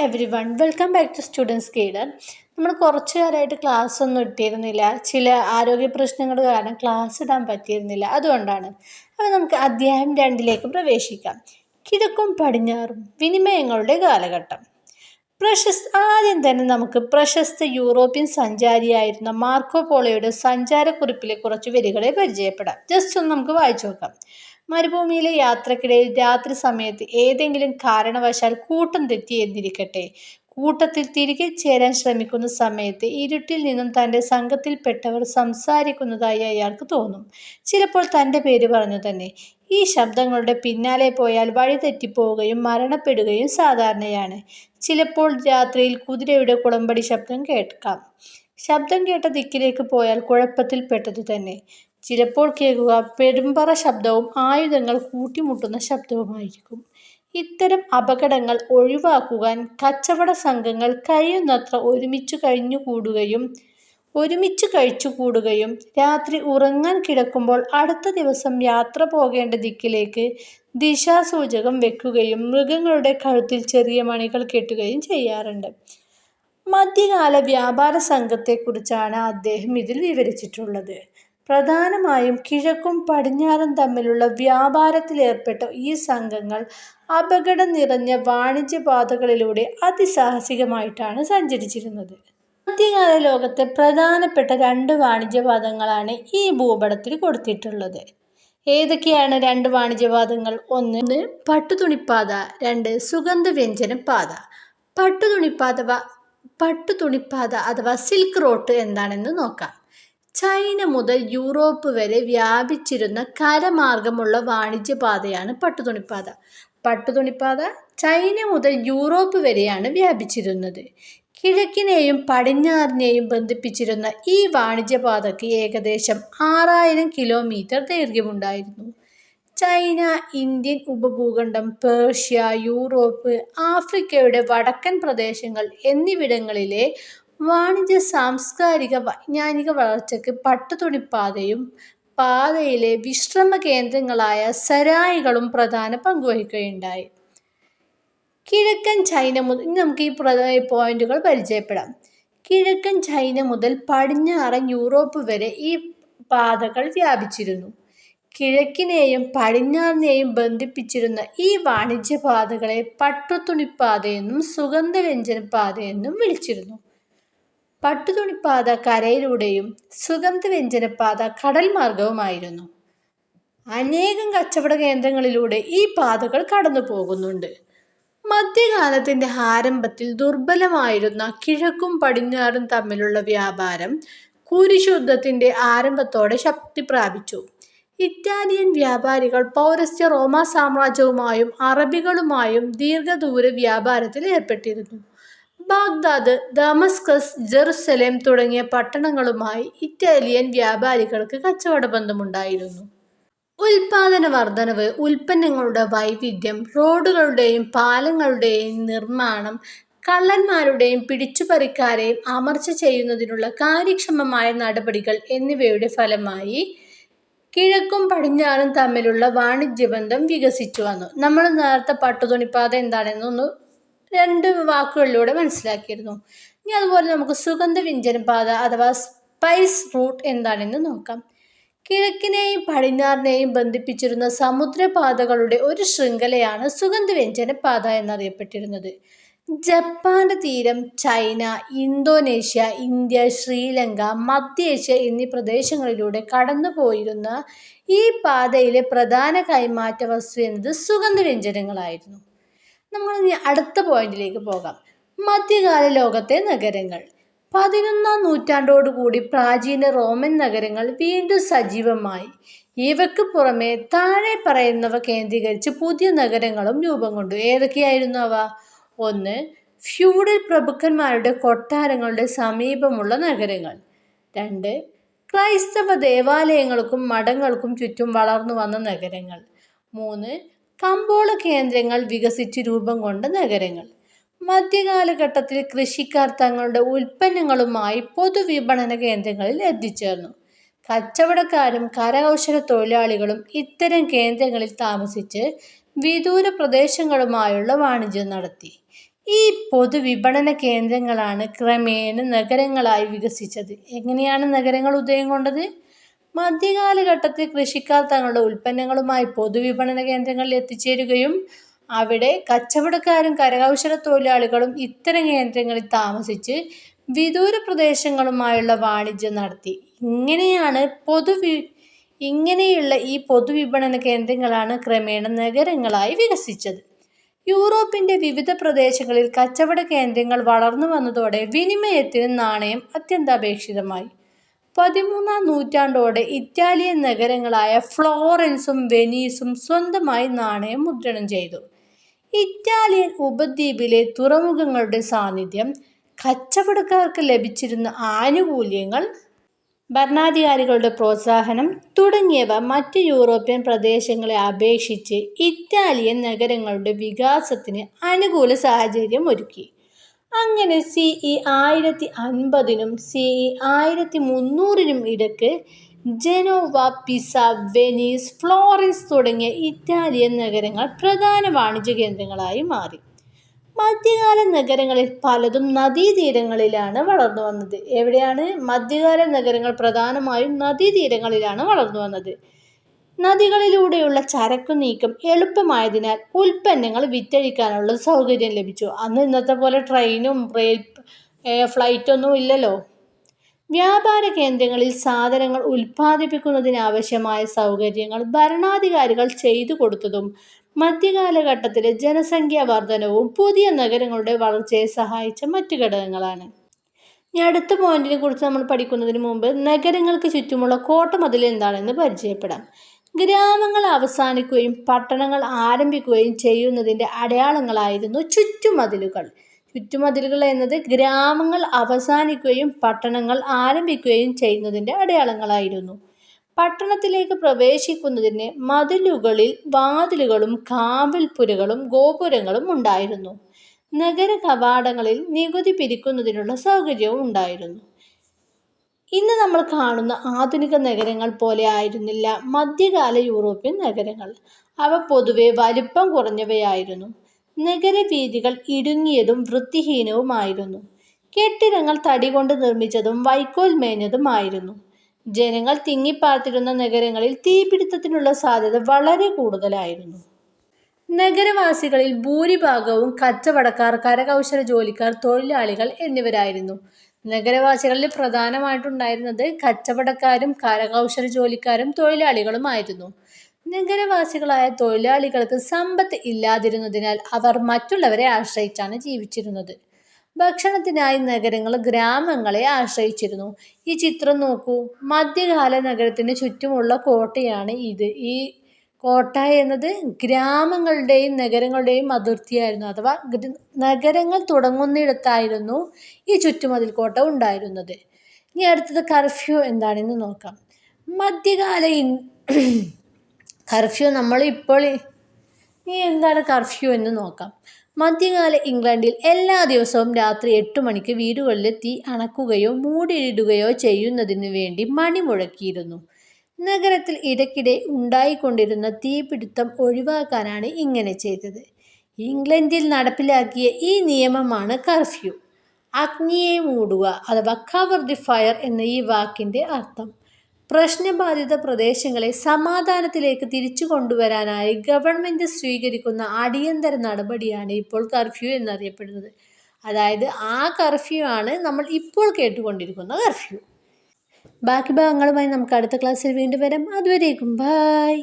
Every one welcome back to students guider നമ്മൾ കുറച്ച് കാലമായിട്ട് ക്ലാസ് ഒന്നും ഇട്ടിരുന്നില്ല. ചില ആരോഗ്യ പ്രശ്നങ്ങൾ കാരണം ക്ലാസ് ഇടാൻ പറ്റിയിരുന്നില്ല. അതുകൊണ്ടാണ്. അപ്പോൾ നമുക്ക് അധ്യായം രണ്ടിലേക്ക് പ്രവേശിക്കാം. കിഴക്കും പടിഞ്ഞാറും വിനിമയങ്ങളുടെ കാലഘട്ടം. പ്രശസ്ത ആദ്യം തന്നെ നമുക്ക് പ്രശസ്ത യൂറോപ്യൻ സഞ്ചാരിയായിരുന്ന മാർക്കോ പോളയുടെ സഞ്ചാരക്കുറിപ്പിലെ കുറച്ച് വരികളെ പരിചയപ്പെടാം. ജസ്റ്റ് ഒന്ന് നമുക്ക് വായിച്ചു നോക്കാം. മരുഭൂമിയിലെ യാത്രക്കിടയിൽ രാത്രി സമയത്ത് ഏതെങ്കിലും കാരണവശാൽ കൂട്ടം തെറ്റി എന്നിരിക്കട്ടെ കൂട്ടത്തിൽ തിരികെ ചേരാൻ ശ്രമിക്കുന്ന സമയത്ത് ഇരുട്ടിൽ നിന്നും തന്റെ സംഘത്തിൽപ്പെട്ടവർ സംസാരിക്കുന്നതായി അയാൾക്ക് തോന്നും. ചിലപ്പോൾ തന്റെ പേര് പറഞ്ഞു തന്നെ. ഈ ശബ്ദങ്ങളുടെ പിന്നാലെ പോയാൽ വഴിതെറ്റിപ്പോവുകയും മരണപ്പെടുകയും സാധാരണയാണ്. ചിലപ്പോൾ രാത്രിയിൽ കുതിരയുടെ കുളമ്പടി ശബ്ദം കേൾക്കാം. ശബ്ദം കേട്ട ദിക്കിലേക്ക് പോയാൽ കുഴപ്പത്തിൽപ്പെട്ടത് തന്നെ. ചിലപ്പോൾ കേൾക്കുക പെരുമ്പറ ശബ്ദവും ആയുധങ്ങൾ കൂട്ടിമുട്ടുന്ന ശബ്ദവുമായിരിക്കും. ഇത്തരം അപകടങ്ങൾ ഒഴിവാക്കുവാൻ കച്ചവട സംഘങ്ങൾ കഴിയുന്നത്ര ഒരുമിച്ച് കഴിഞ്ഞുകൂടുകയും ഒരുമിച്ച് കഴിച്ചുകൂടുകയും രാത്രി ഉറങ്ങാൻ കിടക്കുമ്പോൾ അടുത്ത ദിവസം യാത്ര പോകേണ്ട ദിക്കിലേക്ക് ദിശാസൂചകം വെക്കുകയും മൃഗങ്ങളുടെ കഴുത്തിൽ ചെറിയ മണികൾ കെട്ടുകയും ചെയ്യാറുണ്ട്. മധ്യകാല വ്യാപാര സംഘത്തെക്കുറിച്ചാണ് അദ്ദേഹം ഇതിൽ വിവരിച്ചിട്ടുള്ളത്. പ്രധാനമായും കിഴക്കും പടിഞ്ഞാറും തമ്മിലുള്ള വ്യാപാരത്തിലേർപ്പെട്ട ഈ സംഘങ്ങൾ അപകടം നിറഞ്ഞ വാണിജ്യപാതകളിലൂടെ അതിസാഹസികമായിട്ടാണ് സഞ്ചരിച്ചിരുന്നത്. മധ്യകാല ലോകത്തെ പ്രധാനപ്പെട്ട രണ്ട് വാണിജ്യപാതങ്ങളാണ് ഈ ഭൂപടത്തിൽ കൊടുത്തിട്ടുള്ളത്. ഏതൊക്കെയാണ് രണ്ട് വാണിജ്യപാതങ്ങൾ? ഒന്ന് പട്ടുതുണിപ്പാത രണ്ട് സുഗന്ധവ്യഞ്ജന പാത. പട്ടുതുണിപ്പാത പട്ടുതുണിപ്പാത അഥവാ സിൽക്ക് റോട്ട് എന്താണെന്ന് നോക്കാം. ചൈന മുതൽ യൂറോപ്പ് വരെ വ്യാപിച്ചിരുന്ന കരമാർഗമുള്ള വാണിജ്യപാതയാണ് പട്ടുതുണിപ്പാത. പട്ടുതുണിപ്പാത ചൈന മുതൽ യൂറോപ്പ് വരെയാണ് വ്യാപിച്ചിരുന്നത്. കിഴക്കിനെയും പടിഞ്ഞാറിനെയും ബന്ധിപ്പിച്ചിരുന്ന ഈ വാണിജ്യപാതയ്ക്ക് ഏകദേശം ആറായിരം കിലോമീറ്റർ ദൈർഘ്യമുണ്ടായിരുന്നു. ചൈന ഇന്ത്യൻ ഉപഭൂഖണ്ഡം പേർഷ്യ യൂറോപ്പ് ആഫ്രിക്കയുടെ വടക്കൻ പ്രദേശങ്ങൾ എന്നിവിടങ്ങളിലെ വാണിജ്യ സാംസ്കാരിക വൈജ്ഞാനിക വളർച്ചയ്ക്ക് പട്ടുതുണിപ്പാതയും പാതയിലെ വിശ്രമ കേന്ദ്രങ്ങളായ സരായികളും പ്രധാന പങ്കുവഹിക്കുകയുണ്ടായി കിഴക്കൻ ചൈന മുതൽ നമുക്ക് ഈ പ്രധാന പോയിന്റുകൾ പരിചയപ്പെടാം. കിഴക്കൻ ചൈന മുതൽ പടിഞ്ഞാറൻ യൂറോപ്പ് വരെ ഈ പാതകൾ വ്യാപിച്ചിരുന്നു. കിഴക്കിനെയും പടിഞ്ഞാറിനെയും ബന്ധിപ്പിച്ചിരുന്ന ഈ വാണിജ്യ വാണിജ്യപാതകളെ പട്ടുതുണിപ്പാതയെന്നും സുഗന്ധവ്യഞ്ജനപാതയെന്നും വിളിച്ചിരുന്നു. പട്ടുതുണിപ്പാത കരയിലൂടെയും സുഗന്ധവ്യഞ്ജനപാത കടൽ മാർഗവുമായിരുന്നു അനേകം കച്ചവട കേന്ദ്രങ്ങളിലൂടെ ഈ പാതകൾ കടന്നു പോകുന്നുണ്ട് മധ്യകാലത്തിന്റെ ആരംഭത്തിൽ ദുർബലമായിരുന്ന കിഴക്കും പടിഞ്ഞാറും തമ്മിലുള്ള വ്യാപാരം കുരിശുദ്ധത്തിന്റെ ആരംഭത്തോടെ ശക്തി പ്രാപിച്ചു. ഇറ്റാലിയൻ വ്യാപാരികൾ പൗരസ്ത്യ റോമ സാമ്രാജ്യവുമായും അറബികളുമായും ദീർഘദൂര വ്യാപാരത്തിൽ ഏർപ്പെട്ടിരുന്നു. ബാഗ്ദാദ് ദമസ്കസ് ജെറുസലേം തുടങ്ങിയ പട്ടണങ്ങളുമായി ഇറ്റാലിയൻ വ്യാപാരികൾക്ക് കച്ചവട ബന്ധമുണ്ടായിരുന്നു. ഉൽപാദന വർധനവ് ഉൽപ്പന്നങ്ങളുടെ വൈവിധ്യം റോഡുകളുടെയും പാലങ്ങളുടെയും നിർമ്മാണം കള്ളന്മാരുടെയും പിടിച്ചുപറിക്കാരെയും അമർച്ച ചെയ്യുന്നതിനുള്ള കാര്യക്ഷമമായ നടപടികൾ എന്നിവയുടെ ഫലമായി കിഴക്കും പടിഞ്ഞാറും തമ്മിലുള്ള വാണിജ്യബന്ധം വികസിച്ചു വന്നു. നമ്മൾ നേരത്തെ പട്ടുതുണിപ്പാത എന്താണെന്നൊന്ന് രണ്ട് വാക്കുകളിലൂടെ മനസ്സിലാക്കിയിരുന്നു. ഇനി അതുപോലെ നമുക്ക് സുഗന്ധ വ്യഞ്ജനപാത അഥവാ സ്പൈസ് റൂട്ട് എന്താണെന്ന് നോക്കാം. കിഴക്കിനെയും പടിഞ്ഞാറിനെയും ബന്ധിപ്പിച്ചിരുന്ന സമുദ്രപാതകളുടെ ഒരു ശൃംഖലയാണ് സുഗന്ധവ്യഞ്ജന പാത എന്നറിയപ്പെട്ടിരുന്നത്. ജപ്പാന്റെ തീരം ചൈന ഇന്തോനേഷ്യ ഇന്ത്യ ശ്രീലങ്ക മധ്യേഷ്യ എന്നീ പ്രദേശങ്ങളിലൂടെ കടന്നുപോയിരുന്ന ഈ പാതയിലെ പ്രധാന കൈമാറ്റ വസ്തു എന്നത് സുഗന്ധവ്യഞ്ജനങ്ങളായിരുന്നു. നമ്മൾ ഇനി അടുത്ത പോയിന്റിലേക്ക് പോകാം. മധ്യകാല ലോകത്തെ നഗരങ്ങൾ. പതിനൊന്നാം നൂറ്റാണ്ടോടുകൂടി പ്രാചീന റോമൻ നഗരങ്ങൾ വീണ്ടും സജീവമായി. ഇവയ്ക്ക് പുറമെ താഴെ പറയുന്നവ കേന്ദ്രീകരിച്ച് പുതിയ നഗരങ്ങളും രൂപം കൊണ്ടു. ഏതൊക്കെയായിരുന്നു അവ? ഒന്ന് ഫ്യൂഡൽ പ്രഭുക്കന്മാരുടെ കൊട്ടാരങ്ങളുടെ സമീപമുള്ള നഗരങ്ങൾ. രണ്ട് ക്രൈസ്തവ ദേവാലയങ്ങൾക്കും മഠങ്ങൾക്കും ചുറ്റും വളർന്നു വന്ന നഗരങ്ങൾ. മൂന്ന് കമ്പോള കേന്ദ്രങ്ങൾ വികസിച്ച് രൂപം കൊണ്ട നഗരങ്ങൾ. മധ്യകാലഘട്ടത്തിൽ കൃഷിക്കാർ തങ്ങളുടെ ഉൽപ്പന്നങ്ങളുമായി പൊതുവിപണന കേന്ദ്രങ്ങളിൽ എത്തിച്ചേർന്നു. കച്ചവടക്കാരും കരകൗശല തൊഴിലാളികളും ഇത്തരം കേന്ദ്രങ്ങളിൽ താമസിച്ച് വിദൂര പ്രദേശങ്ങളുമായുള്ള വാണിജ്യം നടത്തി. ഈ പൊതുവിപണന കേന്ദ്രങ്ങളാണ് ക്രമേണ നഗരങ്ങളായി വികസിച്ചത്. എങ്ങനെയാണ് നഗരങ്ങൾ ഉദയം കൊണ്ടത്? മധ്യകാലഘട്ടത്തിൽ കൃഷിക്കാർ തങ്ങളുടെ ഉൽപ്പന്നങ്ങളുമായി പൊതുവിപണന കേന്ദ്രങ്ങളിൽ എത്തിച്ചേരുകയും അവിടെ കച്ചവടക്കാരും കരകൗശല തൊഴിലാളികളും ഇത്തരം കേന്ദ്രങ്ങളിൽ താമസിച്ച് വിദൂര പ്രദേശങ്ങളുമായുള്ള വാണിജ്യം നടത്തി. ഇങ്ങനെയാണ് പൊതുവി ഇങ്ങനെയുള്ള ഈ പൊതുവിപണന കേന്ദ്രങ്ങളാണ് ക്രമേണ നഗരങ്ങളായി വികസിച്ചത്. യൂറോപ്പിന്റെ വിവിധ പ്രദേശങ്ങളിൽ കച്ചവട കേന്ദ്രങ്ങൾ വളർന്നു വന്നതോടെ വിനിമയത്തിന് നാണയം അത്യന്താപേക്ഷിതമായി. പതിമൂന്നാം നൂറ്റാണ്ടോടെ ഇറ്റാലിയൻ നഗരങ്ങളായ ഫ്ലോറൻസും വെനീസും സ്വന്തമായി നാണയം മുദ്രണം ചെയ്തു. ഇറ്റാലിയൻ ഉപദ്വീപിലെ തുറമുഖങ്ങളുടെ സാന്നിധ്യം കച്ചവടക്കാർക്ക് ലഭിച്ചിരുന്ന ആനുകൂല്യങ്ങൾ ഭരണാധികാരികളുടെ പ്രോത്സാഹനം തുടങ്ങിയവ മറ്റ് യൂറോപ്യൻ പ്രദേശങ്ങളെ അപേക്ഷിച്ച് ഇറ്റാലിയൻ നഗരങ്ങളുടെ വികാസത്തിന് അനുകൂല സാഹചര്യം ഒരുക്കി അങ്ങനെ സി ഇ ആയിരത്തി അൻപതിനും സി ഇ ആയിരത്തി മുന്നൂറിനും ഇടയ്ക്ക് Genoa Pisa Venice Florence Italian Italian നഗരങ്ങൾ പ്രധാന വാണിജ്യ കേന്ദ്രങ്ങളായി മാറി. മധ്യകാല നഗരങ്ങളിൽ പലതും നദീതീരങ്ങളിലാണ് വളർന്നു വന്നത്. എവിടെയാണ്? മധ്യകാല നഗരങ്ങൾ പ്രധാനമായും നദീതീരങ്ങളിലാണ് വളർന്നു വന്നത്. നദികളിലൂടെയുള്ള ചരക്കു നീക്കം എളുപ്പമായതിനാൽ ഉൽപ്പന്നങ്ങൾ വിറ്റഴിക്കാനുള്ള സൗകര്യം ലഭിച്ചു. അന്ന് ഇന്നത്തെ പോലെ ട്രെയിനും റെയിൽ ഫ്ലൈറ്റൊന്നും ഇല്ലല്ലോ. വ്യാപാര കേന്ദ്രങ്ങളിൽ സാധനങ്ങൾ ഉൽപ്പാദിപ്പിക്കുന്നതിനാവശ്യമായ സൗകര്യങ്ങൾ ഭരണാധികാരികൾ ചെയ്തു കൊടുത്തതും മധ്യകാലഘട്ടത്തിലെ ജനസംഖ്യാ വർധനവും പുതിയ നഗരങ്ങളുടെ വളർച്ചയെ സഹായിച്ച മറ്റു ഘടകങ്ങളാണ്. ഇനി അടുത്ത പോയിന്റിനെ കുറിച്ച് നമ്മൾ പഠിക്കുന്നതിന് മുമ്പ് നഗരങ്ങൾക്ക് ചുറ്റുമുള്ള കോട്ടമതിൽ എന്താണെന്ന് പരിചയപ്പെടാം. ഗ്രാമങ്ങൾ അവസാനിക്കുകയും പട്ടണങ്ങൾ ആരംഭിക്കുകയും ചെയ്യുന്നതിന്റെ അടയാളങ്ങളായിരുന്നു ചുറ്റുമതിലുകൾ. ചുറ്റുമതിലുകൾ എന്നത് ഗ്രാമങ്ങൾ അവസാനിക്കുകയും പട്ടണങ്ങൾ ആരംഭിക്കുകയും ചെയ്യുന്നതിന്റെ അടയാളങ്ങളായിരുന്നു. പട്ടണത്തിലേക്ക് പ്രവേശിക്കുന്നതിന് മതിലുകളിൽ വാതിലുകളും കാവൽപ്പുരകളും ഗോപുരങ്ങളും ഉണ്ടായിരുന്നു. നഗര കവാടങ്ങളിൽ നികുതി പിരിക്കുന്നതിനുള്ള സൗകര്യവും ഉണ്ടായിരുന്നു. ഇന്ന് നമ്മൾ കാണുന്ന ആധുനിക നഗരങ്ങൾ പോലെ ആയിരുന്നില്ല മധ്യകാല യൂറോപ്യൻ നഗരങ്ങൾ. അവ പൊതുവെ വലിപ്പം കുറഞ്ഞവയായിരുന്നു. നഗരവീഥികൾ ഇടുങ്ങിയതും വൃത്തിഹീനവുമായിരുന്നു. കെട്ടിടങ്ങൾ തടി കൊണ്ട് നിർമ്മിച്ചതും വൈക്കോൽ മേഞ്ഞതുമായിരുന്നു. ജനങ്ങൾ തിങ്ങിപ്പാർത്തിരുന്ന നഗരങ്ങളിൽ തീപിടുത്തത്തിനുള്ള സാധ്യത വളരെ കൂടുതലായിരുന്നു. നഗരവാസികളിൽ ഭൂരിഭാഗവും കച്ചവടക്കാർ കരകൗശല ജോലിക്കാർ തൊഴിലാളികൾ എന്നിവരായിരുന്നു. നഗരവാസികളിൽ പ്രധാനമായിട്ടുണ്ടായിരുന്നത് കച്ചവടക്കാരും കരകൗശല ജോലിക്കാരും തൊഴിലാളികളുമായിരുന്നു. നഗരവാസികളായ തൊഴിലാളികൾക്ക് സമ്പത്ത് ഇല്ലാതിരുന്നതിനാൽ അവർ മറ്റുള്ളവരെ ആശ്രയിച്ചാണ് ജീവിച്ചിരുന്നത്. ഭക്ഷണത്തിനായി നഗരങ്ങൾ ഗ്രാമങ്ങളെ ആശ്രയിച്ചിരുന്നു. ഈ ചിത്രം നോക്കൂ. മധ്യകാല നഗരത്തിന് ചുറ്റുമുള്ള കോട്ടയാണ് ഇത്. ഈ കോട്ട എന്നത് ഗ്രാമങ്ങളുടെയും നഗരങ്ങളുടെയും അതിർത്തിയായിരുന്നു. അഥവാ നഗരങ്ങൾ തുടങ്ങുന്നിടത്തായിരുന്നു ഈ ചുറ്റുമതിൽ കോട്ട ഉണ്ടായിരുന്നത്. ഇനി അടുത്തത് കർഫ്യൂ എന്താണെന്ന് നോക്കാം. മധ്യകാല കർഫ്യൂ നമ്മൾ ഇപ്പോൾ ഇനി എന്താണ് കർഫ്യൂ എന്ന് നോക്കാം. മധ്യകാല ഇംഗ്ലണ്ടിൽ എല്ലാ ദിവസവും രാത്രി എട്ട് മണിക്ക് വീടുകളിൽ തീ അണക്കുകയോ മൂടിയിടുകയോ ചെയ്യുന്നതിന് വേണ്ടി മണി മുഴക്കിയിരുന്നു. നഗരത്തിൽ ഇടയ്ക്കിടെ ഉണ്ടായിക്കൊണ്ടിരുന്ന തീപിടുത്തം ഒഴിവാക്കാനാണ് ഇങ്ങനെ ചെയ്തത്. ഇംഗ്ലണ്ടിൽ നടപ്പിലാക്കിയ ഈ നിയമമാണ് കർഫ്യൂ. അഗ്നിയെ മൂടുക അഥവാ കവർ ദി ഫയർ എന്ന ഈ വാക്കിന്റെ അർത്ഥം. പ്രശ്നബാധിത പ്രദേശങ്ങളെ സമാധാനത്തിലേക്ക് തിരിച്ചു കൊണ്ടുവരാനായി ഗവൺമെന്റ് സ്വീകരിക്കുന്ന അടിയന്തര നടപടിയാണ് ഇപ്പോൾ കർഫ്യൂ എന്നറിയപ്പെടുന്നത്. അതായത് ആ കർഫ്യൂ ആണ് നമ്മൾ ഇപ്പോൾ കേട്ടുകൊണ്ടിരിക്കുന്ന കർഫ്യൂ. ബാക്കി ഭാഗങ്ങളുമായി നമുക്ക് അടുത്ത ക്ലാസ്സിൽ വീണ്ടും വരാം. അതുവരേക്കും. ബായ്